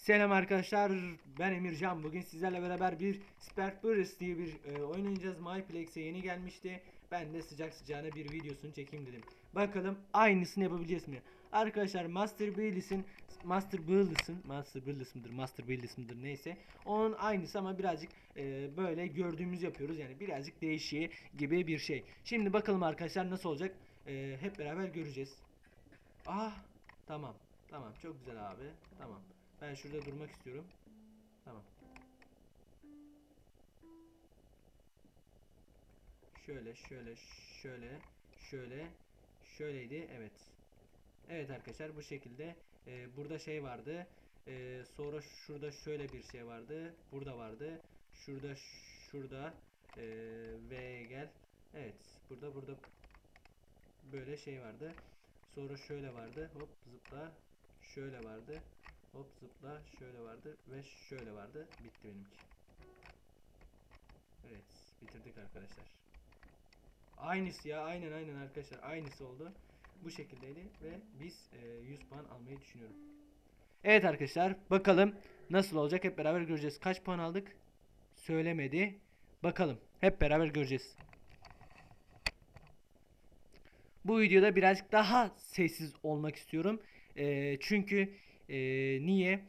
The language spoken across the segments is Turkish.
Selam arkadaşlar ben Emircan. Bugün sizlerle beraber bir Spark Burst diye bir e, oyun oynayacağız. Myplex'e yeni gelmişti. Ben de sıcak sıcağına bir videosunu çekeyim dedim. Bakalım aynısını yapabileceğiz mi? Arkadaşlar Master Build'sin Master Build'sin Master Build's mıdır Master Build's mıdır neyse onun aynısı ama birazcık e, böyle gördüğümüz yapıyoruz. Yani birazcık değişiği gibi bir şey. Şimdi bakalım arkadaşlar nasıl olacak? E, hep beraber göreceğiz. Ah tamam tamam. Çok güzel abi tamam ben şurada durmak istiyorum. Tamam. Şöyle, şöyle, şöyle, şöyle, şöyleydi. Evet. Evet arkadaşlar bu şekilde. Ee, burada şey vardı. Ee, sonra şurada şöyle bir şey vardı. Burada vardı. Şurada, şurada. Ee, ve gel. Evet. Burada, burada böyle şey vardı. Sonra şöyle vardı. Hop zıpla. Şöyle vardı. Hop zıpla şöyle vardı ve şöyle vardı. Bitti benimki. Evet bitirdik arkadaşlar. Aynısı ya aynen aynen arkadaşlar aynısı oldu. Bu şekildeydi ve biz e, 100 puan almayı düşünüyorum. Evet arkadaşlar bakalım nasıl olacak hep beraber göreceğiz. Kaç puan aldık? Söylemedi. Bakalım hep beraber göreceğiz. Bu videoda birazcık daha sessiz olmak istiyorum. E, çünkü e, niye?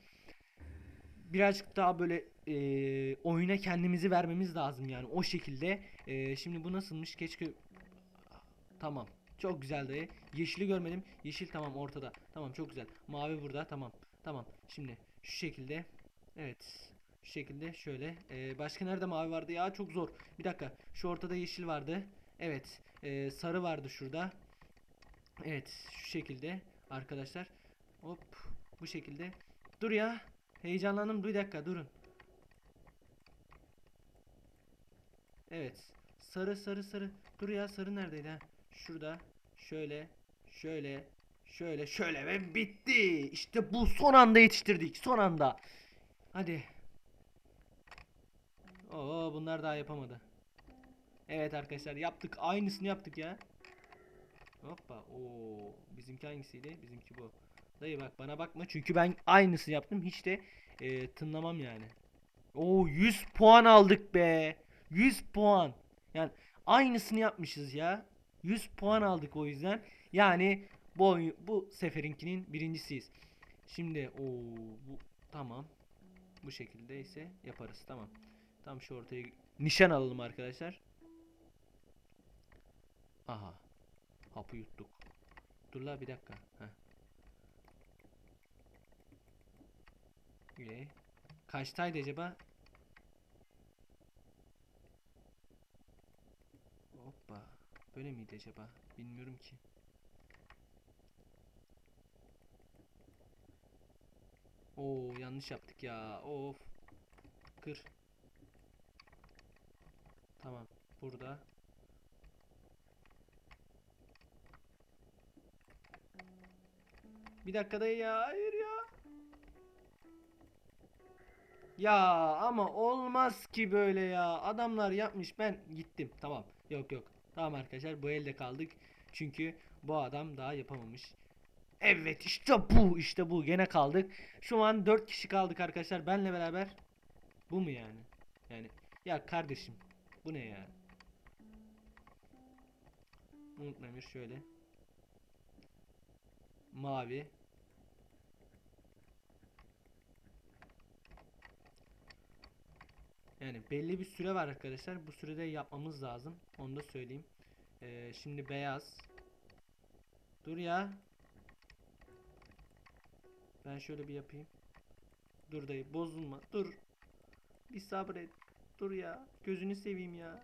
Birazcık daha böyle e, oyuna kendimizi vermemiz lazım yani o şekilde. E, şimdi bu nasılmış? Keşke tamam. Çok güzel dayı. Yeşili görmedim. Yeşil tamam ortada. Tamam çok güzel. Mavi burada. Tamam. Tamam. Şimdi şu şekilde. Evet. Şu şekilde şöyle. E, başka nerede mavi vardı ya? Çok zor. Bir dakika. Şu ortada yeşil vardı. Evet. E, sarı vardı şurada. Evet. Şu şekilde arkadaşlar. Hop. Bu şekilde. Dur ya. Heyecanlandım. Bir dakika durun. Evet. Sarı sarı sarı. Dur ya sarı neredeydi ha? Şurada. Şöyle. Şöyle. Şöyle şöyle ve bitti. İşte bu son anda yetiştirdik. Son anda. Hadi. Oo bunlar daha yapamadı. Evet arkadaşlar yaptık. Aynısını yaptık ya. Hoppa. Oo bizimki hangisiydi? Bizimki bu. Dayı bak bana bakma çünkü ben aynısını yaptım hiç de e, tınlamam yani. Oo 100 puan aldık be. 100 puan. Yani aynısını yapmışız ya. 100 puan aldık o yüzden. Yani bu bu seferinkinin birincisiyiz. Şimdi o bu tamam. Bu şekilde ise yaparız tamam. Tam şu ortaya nişan alalım arkadaşlar. Aha. Hapı yuttuk. Dur la bir dakika. Heh. Üye. Kaçtaydı acaba? Hoppa. Böyle miydi acaba? Bilmiyorum ki. Oo yanlış yaptık ya. Of. Kır. Tamam. Burada. Bir dakika ya. Hayır ya. Ama olmaz ki böyle ya. Adamlar yapmış ben gittim. Tamam. Yok yok. Tamam arkadaşlar bu elde kaldık. Çünkü bu adam daha yapamamış. Evet işte bu işte bu gene kaldık. Şu an 4 kişi kaldık arkadaşlar benle beraber. Bu mu yani? Yani ya kardeşim bu ne ya? Unutmayın şöyle. Mavi. Yani belli bir süre var arkadaşlar. Bu sürede yapmamız lazım. Onu da söyleyeyim. Ee, şimdi beyaz. Dur ya. Ben şöyle bir yapayım. Dur dayı bozulma. Dur. Bir sabret. Dur ya. Gözünü seveyim ya.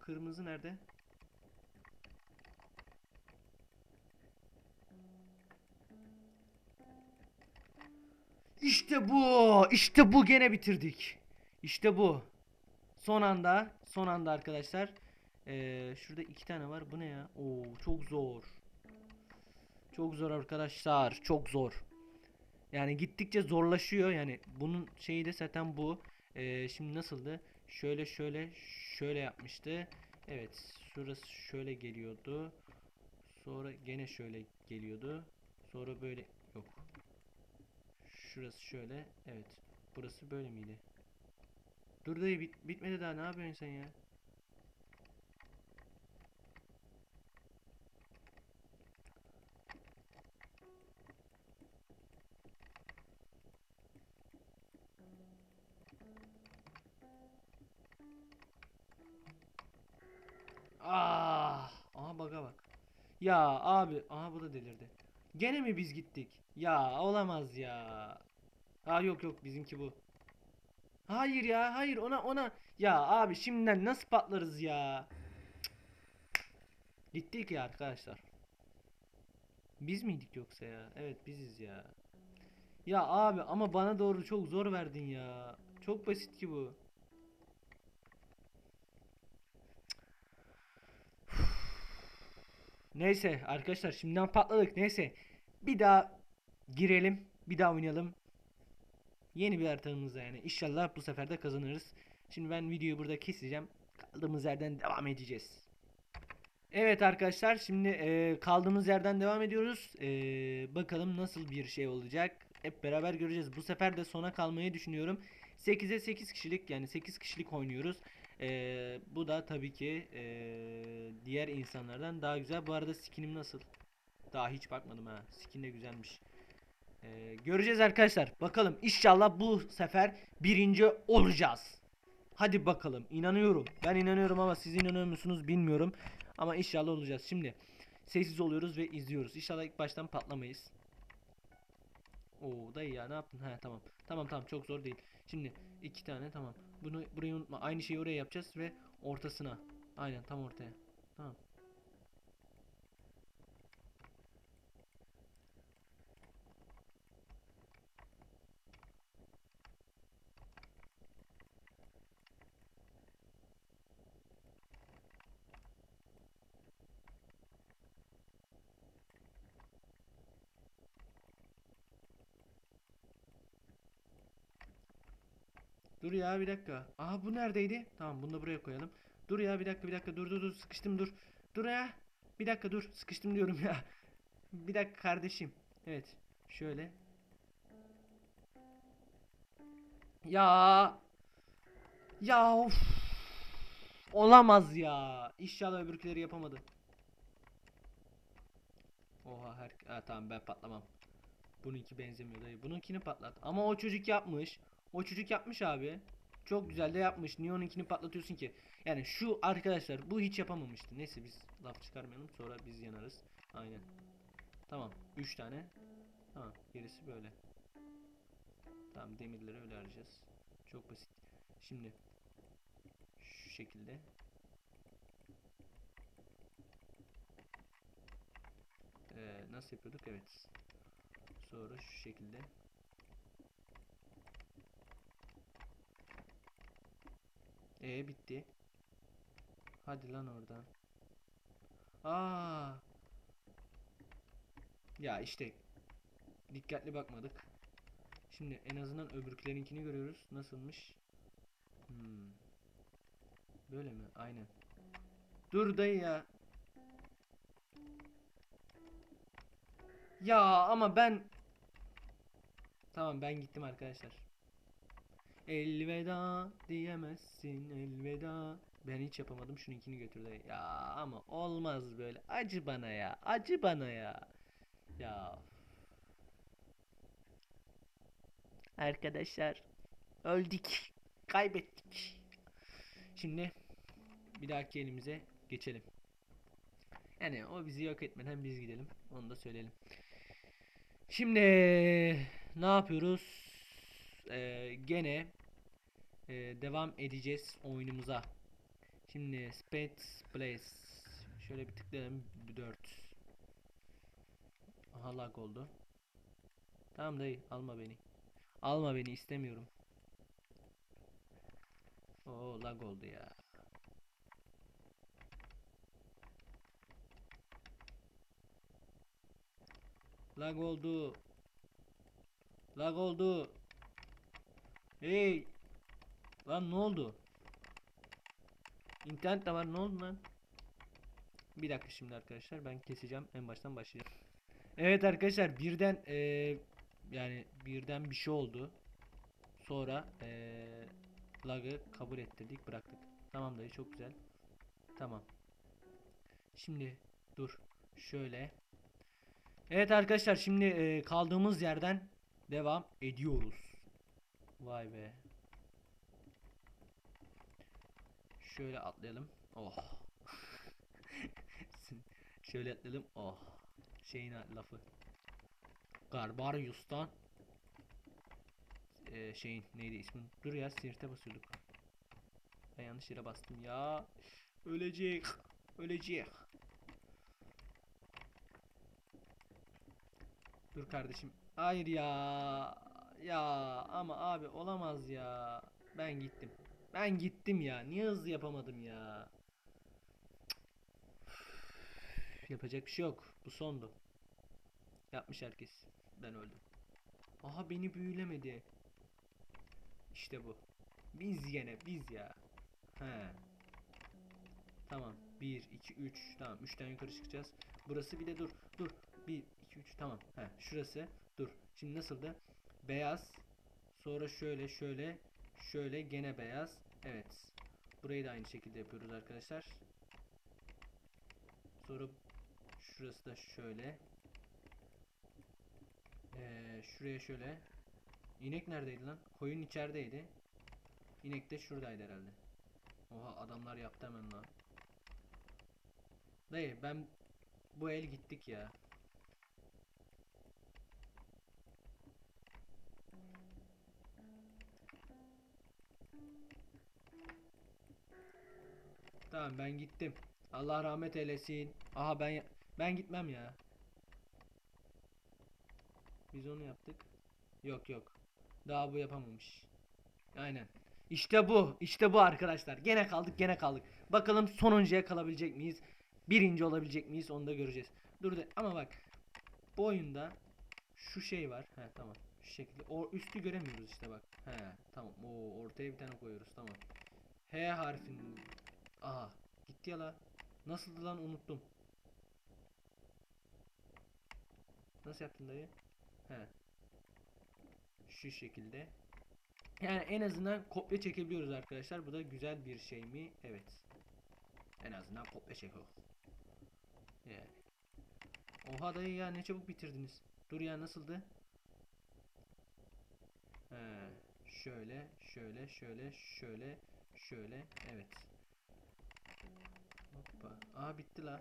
Kırmızı nerede? İşte bu. İşte bu gene bitirdik. İşte bu. Son anda, son anda arkadaşlar. Ee, şurada iki tane var. Bu ne ya? Oo, çok zor. Çok zor arkadaşlar. Çok zor. Yani gittikçe zorlaşıyor. Yani bunun şeyi de zaten bu. Ee, şimdi nasıldı? Şöyle şöyle şöyle yapmıştı. Evet, şurası şöyle geliyordu. Sonra gene şöyle geliyordu. Sonra böyle Yok. Şurası şöyle. Evet. Burası böyle miydi? Dur dayı bit bitmedi daha ne yapıyorsun sen ya? Ah, aha bak. Ya abi, aha bu da delirdi. Gene mi biz gittik? Ya olamaz ya. Aa yok yok bizimki bu. Hayır ya, hayır ona ona. Ya abi şimdiden nasıl patlarız ya? Gittik ya arkadaşlar. Biz miydik yoksa ya? Evet biziz ya. Ya abi ama bana doğru çok zor verdin ya. Çok basit ki bu. Neyse arkadaşlar şimdiden patladık. Neyse. Bir daha girelim. Bir daha oynayalım. Yeni bir haritamızda yani. İnşallah bu sefer de kazanırız. Şimdi ben videoyu burada keseceğim. Kaldığımız yerden devam edeceğiz. Evet arkadaşlar şimdi e, kaldığımız yerden devam ediyoruz. E, bakalım nasıl bir şey olacak. Hep beraber göreceğiz. Bu sefer de sona kalmayı düşünüyorum. 8'e 8 kişilik yani 8 kişilik oynuyoruz. E, bu da tabii ki e, diğer insanlardan daha güzel. Bu arada skinim nasıl? Daha hiç bakmadım ha. Skin de güzelmiş. E, göreceğiz arkadaşlar. Bakalım inşallah bu sefer birinci olacağız. Hadi bakalım. İnanıyorum. Ben inanıyorum ama siz inanıyor musunuz bilmiyorum. Ama inşallah olacağız. Şimdi sessiz oluyoruz ve izliyoruz. İnşallah ilk baştan patlamayız. Oo dayı ya ne yaptın? He tamam. Tamam tamam çok zor değil. Şimdi iki tane tamam. Bunu burayı unutma. Aynı şeyi oraya yapacağız ve ortasına. Aynen tam ortaya. Tamam. Dur ya bir dakika. Aha bu neredeydi? Tamam bunu da buraya koyalım. Dur ya bir dakika bir dakika dur dur dur sıkıştım dur. Dur ya. Bir dakika dur sıkıştım diyorum ya. Bir dakika kardeşim. Evet. Şöyle. Ya. Ya of. Olamaz ya. İnşallah öbürküleri yapamadı. Oha her ha, tamam ben patlamam. Bununki benzemiyor dayı. Bununkini patlat. Ama o çocuk yapmış. O çocuk yapmış abi. Çok güzel de yapmış. Niye onunkini patlatıyorsun ki? Yani şu arkadaşlar bu hiç yapamamıştı. Neyse biz laf çıkarmayalım. Sonra biz yanarız. Aynen. Tamam. 3 tane. Tamam. Gerisi böyle. Tamam demirleri öyle harcayacağız. Çok basit. Şimdi şu şekilde. Ee, nasıl yapıyorduk? Evet. Sonra şu şekilde. E bitti. Hadi lan oradan. Aa. Ya işte dikkatli bakmadık. Şimdi en azından öbürkülerinkini görüyoruz. Nasılmış? Hmm. Böyle mi? Aynen. Dur dayı ya. Ya ama ben Tamam ben gittim arkadaşlar. Elveda diyemezsin elveda. Ben hiç yapamadım şununkini götür dayı. Ya ama olmaz böyle. Acı bana ya. Acı bana ya. Ya. Arkadaşlar öldük. Kaybettik. Şimdi bir dahaki elimize geçelim. Yani o bizi yok etmeden biz gidelim. Onu da söyleyelim. Şimdi ne yapıyoruz? Ee, gene e, devam edeceğiz oyunumuza. Şimdi Spade Place şöyle bir tıklayalım 4 Aha lag oldu. Tamam dayı alma beni. Alma beni istemiyorum. Oo lag oldu ya. Lag oldu. Lag oldu. Hey. Lan ne oldu? İnternet de var ne oldu lan? Bir dakika şimdi arkadaşlar ben keseceğim en baştan başlayacağım. Evet arkadaşlar birden eee, yani birden bir şey oldu. Sonra eee lag'ı kabul ettirdik bıraktık. Tamam dayı çok güzel. Tamam. Şimdi dur şöyle. Evet arkadaşlar şimdi eee, kaldığımız yerden devam ediyoruz. Vay be. Şöyle atlayalım. Oh. Şöyle atlayalım. Oh. Şeyin lafı. Garbarius'tan Ee, şeyin neydi ismin? Dur ya sirte basıyorduk. Ben yanlış yere bastım ya. Ölecek. Ölecek. Dur kardeşim. Hayır ya. Ya ama abi olamaz ya. Ben gittim. Ben gittim ya. Niye hızlı yapamadım ya? Cık. Yapacak bir şey yok. Bu sondu. Yapmış herkes. Ben öldüm. Aha beni büyülemedi. İşte bu. Biz yine biz ya. He. Tamam. 1 2 3 tamam 3'ten yukarı çıkacağız. Burası bir de dur. Dur. 1 2 3 tamam. He şurası. Dur. Şimdi nasıldı? Beyaz. Sonra şöyle şöyle şöyle gene beyaz. Evet. Burayı da aynı şekilde yapıyoruz arkadaşlar. Sonra şurası da şöyle. Ee, şuraya şöyle. İnek neredeydi lan? Koyun içerideydi. İnek de şuradaydı herhalde. Oha adamlar yaptı hemen lan. Dayı ben bu el gittik ya. Tamam ben gittim. Allah rahmet eylesin. Aha ben ben gitmem ya. Biz onu yaptık. Yok yok. Daha bu yapamamış. Aynen. İşte bu. İşte bu arkadaşlar. Gene kaldık gene kaldık. Bakalım sonuncuya kalabilecek miyiz? Birinci olabilecek miyiz? Onu da göreceğiz. Dur de ama bak. Bu oyunda şu şey var. He tamam. Şu şekilde. O üstü göremiyoruz işte bak. He tamam. O ortaya bir tane koyuyoruz. Tamam. H harfin. Aha. Gitti ya la. Nasıldı lan unuttum. Nasıl yaptın dayı? He. Şu şekilde. Yani en azından kopya çekebiliyoruz arkadaşlar. Bu da güzel bir şey mi? Evet. En azından kopya çekiyor. Yani. Oha dayı ya ne çabuk bitirdiniz. Dur ya nasıldı? He. Şöyle, şöyle, şöyle, şöyle, şöyle. Evet. Hoppa. Aa bitti la.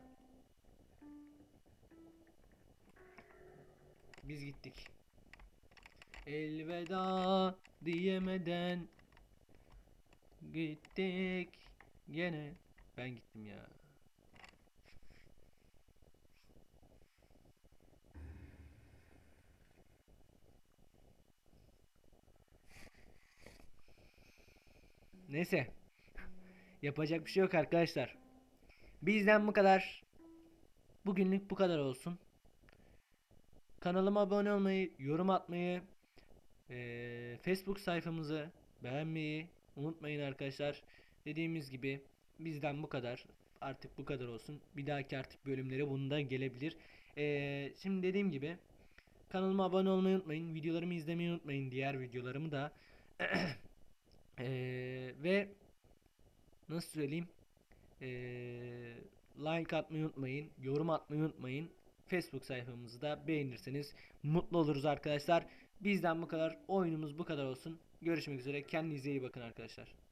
Biz gittik. Elveda diyemeden gittik gene. Ben gittim ya. Neyse. Yapacak bir şey yok arkadaşlar. Bizden bu kadar. Bugünlük bu kadar olsun. Kanalıma abone olmayı, yorum atmayı, eee, Facebook sayfamızı beğenmeyi unutmayın arkadaşlar. Dediğimiz gibi bizden bu kadar. Artık bu kadar olsun. Bir dahaki artık bölümlere bunda gelebilir. Eee, şimdi dediğim gibi kanalıma abone olmayı unutmayın. Videolarımı izlemeyi unutmayın. Diğer videolarımı da. Eee, ve nasıl söyleyeyim? Eee, like atmayı unutmayın. Yorum atmayı unutmayın. Facebook sayfamızı da beğenirseniz mutlu oluruz arkadaşlar. Bizden bu kadar. Oyunumuz bu kadar olsun. Görüşmek üzere. Kendinize iyi bakın arkadaşlar.